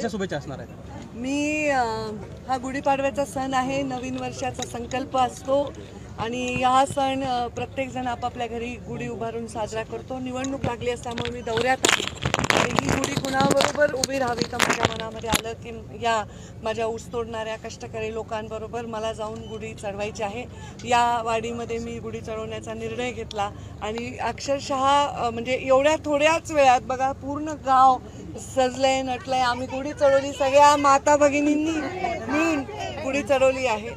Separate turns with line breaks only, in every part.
कशा शुभेच्छा असणार आहेत?
मी अ, हा गुढीपाडव्याचा सण आहे नवीन वर्षाचा संकल्प असतो आणि हा सण अ, प्रत्येकजण आपापल्या घरी गुढी उभारून साजरा करतो. निवडणूक लागली असल्यामुळे मी दौऱ्यात आहे. आणि ही गुढी कुणाबरोबर उभी राहावी तर माझ्या मनामध्ये आलं की या माझ्या ऊस तोडणाऱ्या कष्टकरी लोकांबरोबर मला जाऊन गुढी चढवायची आहे. या वाडीमध्ये मी गुढी चढवण्याचा निर्णय घेतला. आणि अक्षरशः अ, म्हणजे एवढ्या थोड्याच वेळात बघा पूर्ण गाव सजलंय नटलंय. आम्ही गुढी चढवली. सगळ्या माता भगिनींनी मिळून गुढी चढवली आहे.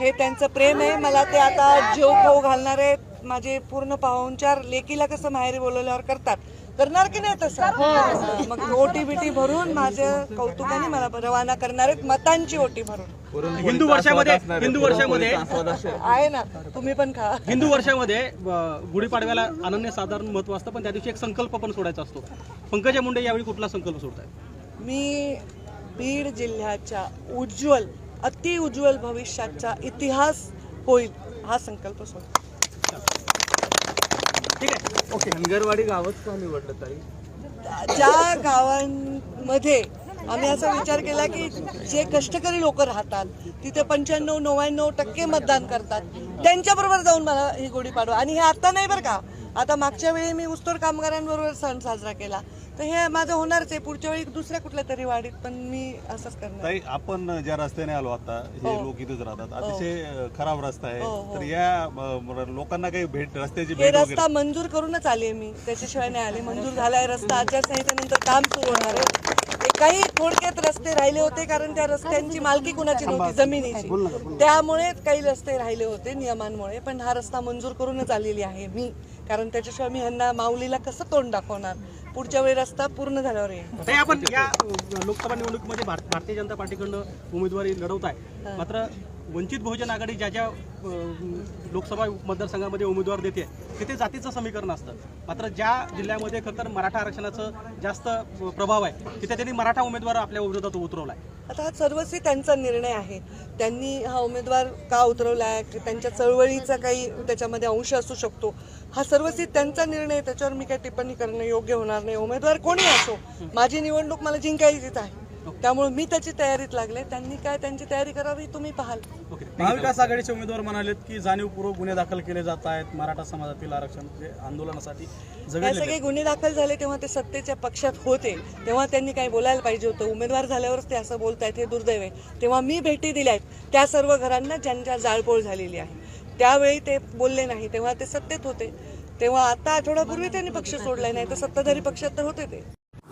हे त्यांचं प्रेम आहे. मला ते आता जेव खाऊ घालणार आहेत. माझे पूर्ण पाहुणचार लेकीला कसं माहेरी बोलवल्यावर करतात. करणार की नाही तसं? हा, मग ओटी बिटी भरून माझ्या कौतुकाने मला रवाना करणार आहेत मतांची ओटी भरून.
हिंदू वर्षामध्ये हिंदू वर्षामध्ये
आहे ना तुम्ही पण खा.
हिंदू वर्षामध्ये अ, गुढीपाडव्याला अनन्य साधारण महत्त्व असतं पण त्या दिवशी एक संकल्प पण सोडायचा असतो. पंकजा मुंडे यावेळी कुठला संकल्प सोडताय
मी बीड जिल्ह्याच्या उज्ज्वल अतिउज्ज्वल भविष्याचा इतिहास होईल हा संकल्प सोडतो.
ठीक आहे. ओके
धनगरवाडी गावच का निवडलं ताई?
ज्या गावांमध्ये आम्ही असा विचार केला की जे कष्टकरी लोक राहतात तिथे पंच्याण्णव नव्याण्णव टक्के मतदान करतात त्यांच्याबरोबर जाऊन मला ही गुढी पाडवा. आणि हे आता नाही बरं का? आता मागच्या वेळी मी ऊसतोड कामगारांबरोबर सण साजरा केला. तर हे माझं होणारच आहे. पुढच्या वेळी दुसऱ्या कुठल्या तरी वाडीत पण मी असंच करणार.
ताई आपण ज्या रस्त्याने आलो आता हे
हो.
लोक इथेच राहतात. अतिशय अ, खराब रस्ता आहे.
हो, हो.
तर या अ, लोकांना काही भेट रस्त्याची
हे
भेट वगैरे
रस्ता मंजूर करूनच आले मी. त्याच्याशिवाय नाही आले. मंजूर झालाय रस्ता. आचारसंहितेनंतर काम सुरू होणार आहे. काही थोडक्यात रस्ते राहिले होते कारण त्या रस्त्यांची मालकी कुणाची नव्हती? जमिनीची. त्यामुळे काही रस्ते राहिले होते नियमांमुळे. पण हा रस्ता मंजूर करूनच आलेली आहे मी. कारण त्याच्याशिवाय मी ह्यांना माऊलीला कसं तोंड दाखवणार? पुढच्या वेळी रस्ता पूर्ण झाल्यावर येईल.
आपण या लोकसभा निवडणुकीमध्ये भार- भारतीय जनता पार्टीकडनं उमेदवारी लढवत आहे. मात्र वंचित बहुजन आघाडी ज्या ज्या लोकसभा मतदारसंघामध्ये उमेदवार देते तिथे जातीचं समीकरण असतं. मात्र ज्या जिल्ह्यामध्ये खरं तर मराठा आरक्षणाचं जास्त प्रभाव आहे तिथे त्यांनी मराठा उमेदवार आपल्या विरोधात उतरवला आहे
आता हा सर्वस्वी त्यांचा निर्णय आहे. त्यांनी हा उमेदवार का उतरवला आहे की त्यांच्या चळवळीचा काही त्याच्यामध्ये अंश असू शकतो. हा सर्वस्वी त्यांचा निर्णय. त्याच्यावर मी काही टिप्पणी करणं योग्य होणार नाही. उमेदवार कोणी असो? माझी निवडणूक मला जिंकायचीच आहे. त्यामुळे मी त्याची तयारीत लागले. त्यांनी काय त्यांची तयारी करावी तुम्ही पाहाल.
ओके
महाविकास आघाडीचे उमेदवार म्हणालेत की जाणीवपूर्वक गुन्हे दाखल केले जात आहेत. मराठा समाजातील आरक्षण आंदोलनासाठी
हे सगळे गुन्हे दाखल झाले तेव्हा ते सत्तेच्या पक्षात होते. तेव्हा त्यांनी काही बोलायला पाहिजे होतं. उमेदवार झाल्यावरच ते असं बोलतायत हे दुर्दैव आहे. तेव्हा मी भेटी दिल्या आहेत त्या सर्व घरांना ज्यांच्या जाळपोळ झालेली आहे. त्यावेळी ते बोलले नाही. तेव्हा ते सत्तेत होते. तेव्हा आता आठवड्यापूर्वी त्यांनी पक्ष सोडलाय. नाही तर सत्ताधारी पक्षात तर होते ते.